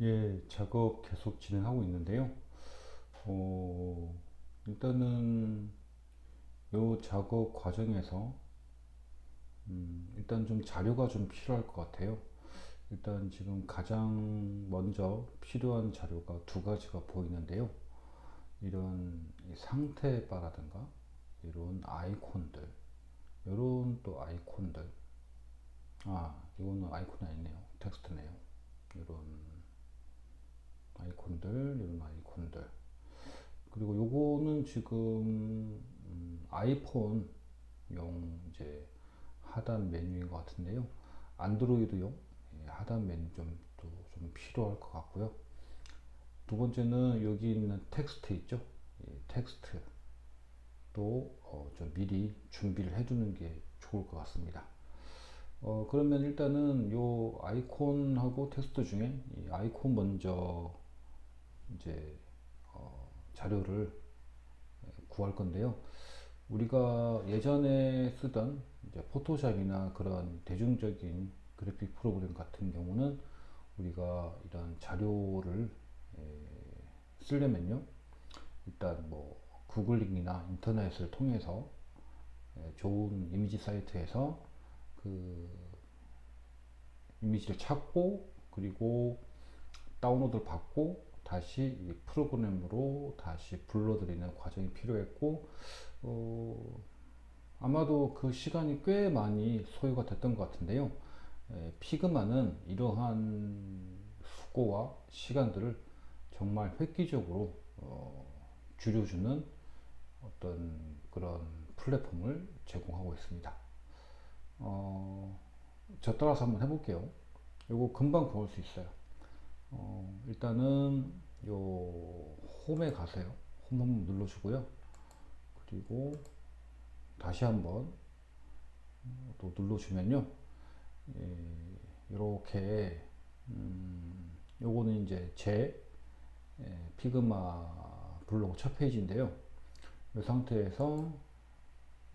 예, 작업 계속 진행하고 있는데요. 어, 일단은 요 작업 과정에서 음, 일단 좀 자료가 좀 필요할 것 같아요. 일단 지금 가장 먼저 필요한 자료가 두 가지가 보이는데요. 이런 상태바라든가 이런 아이콘들, 이런 또 아이콘들. 아, 이거는 아이콘이 아니네요. 텍스트네요. 이런 아이콘들, 이런 아이콘들. 그리고 요거는 지금 음, 아이폰용 이제 하단 메뉴인 것 같은데요. 안드로이드용 예, 하단 메뉴 좀, 또 좀 필요할 것 같고요. 두 번째는 여기 있는 텍스트 있죠? 예, 텍스트 또 어, 좀 미리 준비를 해두는 게 좋을 것 같습니다. 어, 그러면 일단은 요 아이콘하고 텍스트 중에 이 아이콘 먼저 이제 어, 자료를 구할 건데요. 우리가 예전에 쓰던 이제 포토샵이나 그런 대중적인 그래픽 프로그램 같은 경우는 우리가 이런 자료를 쓰려면요. 일단 뭐 구글링이나 인터넷을 통해서 좋은 이미지 사이트에서 그 이미지를 찾고 그리고 다운로드를 받고 다시 프로그램으로 다시 불러들이는 과정이 필요했고 어, 아마도 그 시간이 꽤 많이 소요가 됐던 것 같은데요. 에, 피그마는 이러한 수고와 시간들을 정말 획기적으로 어, 줄여주는 어떤 그런 플랫폼을 제공하고 있습니다. 어, 저 따라서 한번 해볼게요. 이거 금방 볼수 있어요. 어, 일단은 요 홈에 가세요. 홈 한번 눌러주고요. 그리고 다시 한번 또 눌러주면요. 예, 이렇게 음, 요거는 이제 제 예, 피그마 블로그 첫 페이지인데요. 이 상태에서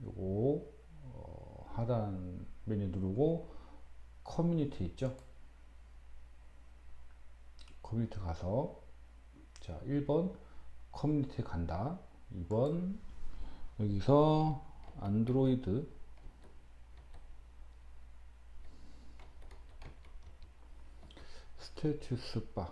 요거 어, 하단 메뉴 누르고 커뮤니티 있죠? 커뮤니티 가서 자 1번 커뮤니티 간다. 2번 여기서 안드로이드. 스테투스 바.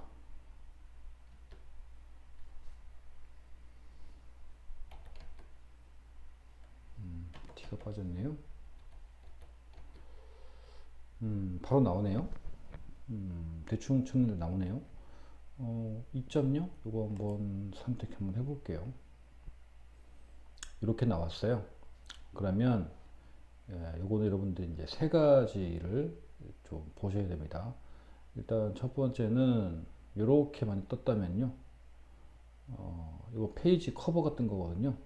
음, 티가 빠졌네요. 음, 바로 나오네요. 음, 대충 쳤는데 나오네요 어, 2.0 이거 한번 선택 한번 해볼게요. 이렇게 나왔어요. 그러면 예, 요거는 여러분들 이제 세 가지를 좀 보셔야 됩니다. 일단 첫 번째는 이렇게 많이 떴다면요. 어, 이거 페이지 커버 같은 거거든요.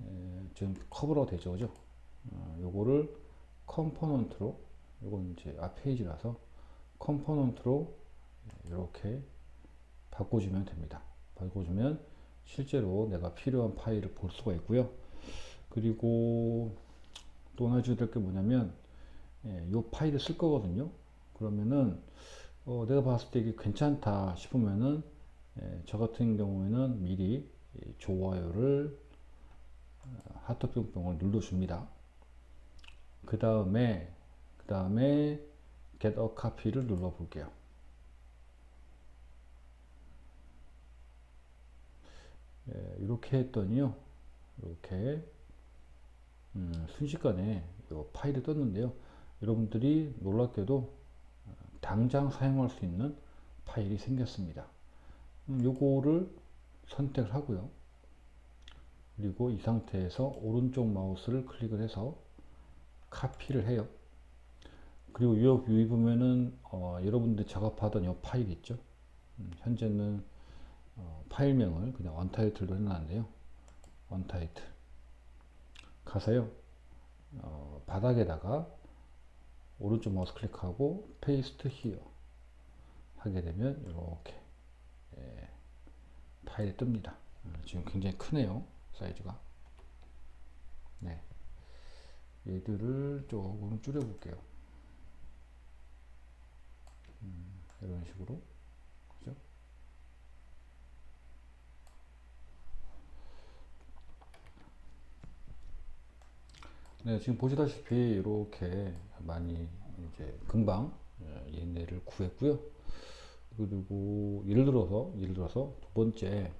예, 지금 커버로 되죠 그죠? 어, 요거를 컴포넌트로 요건 이제 앞 페이지라서 컴포넌트로 이렇게 바꿔주면 됩니다. 바꿔주면 실제로 내가 필요한 파일을 볼 수가 있고요. 그리고 또 하나 주의될 게 뭐냐면 예, 이 파일을 쓸 거거든요. 그러면은 어, 내가 봤을 때 이게 괜찮다 싶으면은 예, 저 같은 경우에는 미리 좋아요를 어, 하트 뿅뿅을 눌러줍니다. 그 다음에 그 다음에 get a copy를 눌러 볼게요. 예, 이렇게 했더니요. 이렇게 음, 순식간에 이 파일이 떴는데요. 여러분들이 놀랍게도 어, 당장 사용할 수 있는 파일이 생겼습니다. 음, 요거를 선택을 하고요. 그리고 이 상태에서 오른쪽 마우스를 클릭을 해서 카피를 해요. 그리고 이 위에 보면은 어, 여러분들 작업하던 이 파일 있죠. 음, 현재는 어, 파일명을 그냥 원타이틀로 해놨는데요. 원타이틀 가서요. 어, 바닥에다가 오른쪽 마우스 클릭하고 페이스트 히어 하게 되면 이렇게 예, 파일이 뜹니다. 어, 지금 굉장히 크네요. 사이즈가. 네. 얘들을 조금 줄여 볼게요. 음, 이런 식으로 네, 지금 보시다시피 이렇게 많이 이제 금방 예, 얘네를 구했고요. 그리고 예를 들어서 예를 들어서 두 번째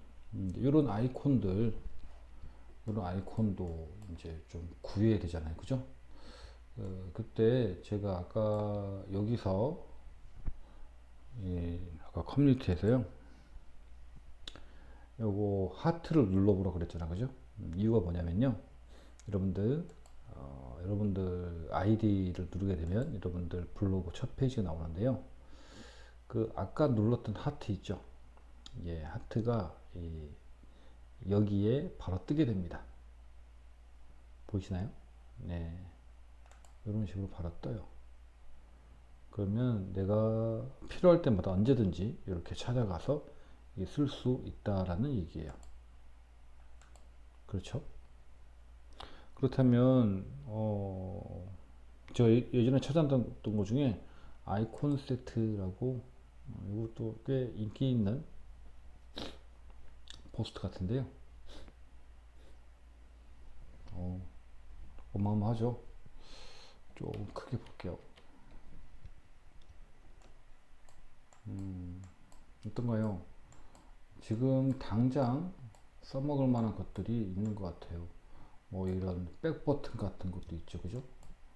이런 아이콘들 이런 아이콘도 이제 좀 구해야 되잖아요, 그죠? 어, 그때 제가 아까 여기서 예, 아까 커뮤니티에서요. 요거 하트를 눌러보라 그랬잖아, 그죠? 음, 이유가 뭐냐면요. 여러분들 어, 여러분들 아이디를 누르게 되면 여러분들 블로그 첫 페이지가 나오는데요. 그 아까 눌렀던 하트 있죠? 예, 하트가 이, 여기에 바로 뜨게 됩니다. 보이시나요? 네. 이런 식으로 바로 떠요. 그러면 내가 필요할 때마다 언제든지 이렇게 찾아가서 쓸 수 있다라는 얘기예요. 그렇죠? 그렇다면 어, 저 예- 예전에 찾았던 것 중에 아이콘 세트라고 어, 이것도 꽤 인기 있는 포스트 같은데요. 어, 어마어마하죠. 좀 크게 볼게요. 음, 어떤가요? 지금 당장 써먹을 만한 것들이 있는 것 같아요. 뭐 이런 백 버튼 같은 것도 있죠, 그죠?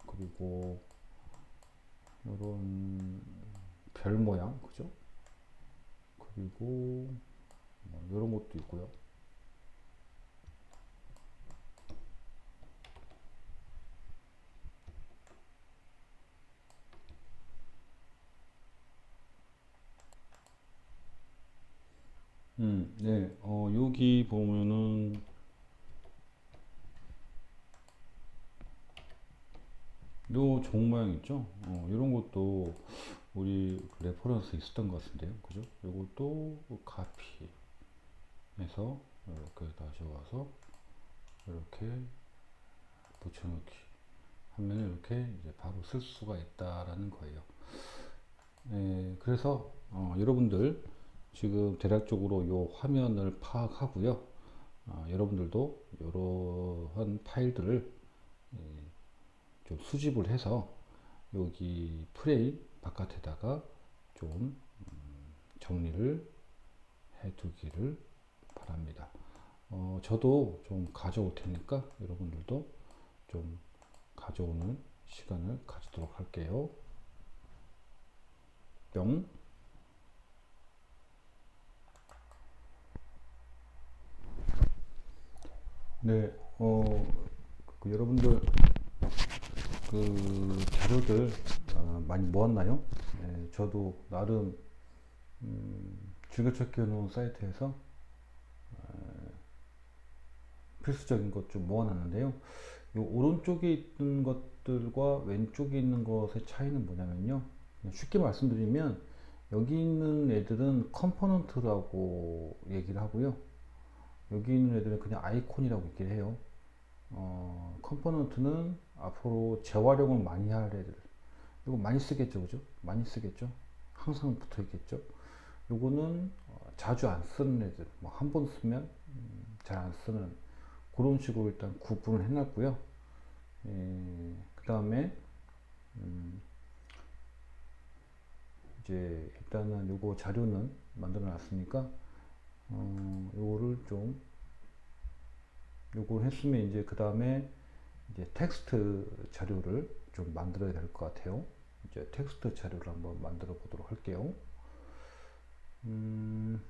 그리고 이런 별 모양, 그죠? 그리고 뭐 이런 것도 있고요. 음, 네, 어, 여기 보면은 요종 모양 있죠? 어, 이런 것도 우리 그 레퍼런스 있었던 것 같은데요, 그죠? 요것도 카피해서 이렇게 다시 와서 이렇게 붙여넣기 하면 이렇게 이제 바로 쓸 수가 있다라는 거예요. 네, 그래서 어, 여러분들 지금 대략적으로 요 화면을 파악하고요. 어, 여러분들도 이러한 파일들을 예, 좀 수집을 해서 여기 프레임 바깥에다가 좀 음, 정리를 해 두기를 바랍니다. 어, 저도 좀 가져올 테니까 여러분들도 좀 가져오는 시간을 가지도록 할게요. 뿅. 네, 어, 그 여러분들 그 자료들 어, 많이 모았나요? 네, 저도 나름 음, 즐겨찾기 해놓은 사이트에서 어, 필수적인 것 좀 모아놨는데요. 이 오른쪽에 있는 것들과 왼쪽에 있는 것의 차이는 뭐냐면요. 쉽게 말씀드리면 여기 있는 애들은 컴포넌트라고 얘기를 하고요. 여기 있는 애들은 그냥 아이콘이라고 얘기를 해요. 어, 컴포넌트는 앞으로 재활용을 많이 할 애들. 이거 많이 쓰겠죠, 그죠? 많이 쓰겠죠? 항상 붙어 있겠죠? 요거는 어, 자주 안 쓰는 애들. 뭐 한 번 쓰면 음, 잘안 쓰는 그런 식으로 일단 구분을 해놨고요. 예, 그 다음에 음, 이제 일단은 요거 자료는 만들어 놨으니까 어, 요거를 좀 요걸 했으면 이제 그 다음에 이제 텍스트 자료를 좀 만들어야 될 것 같아요. 이제 텍스트 자료를 한번 만들어 보도록 할게요. 음,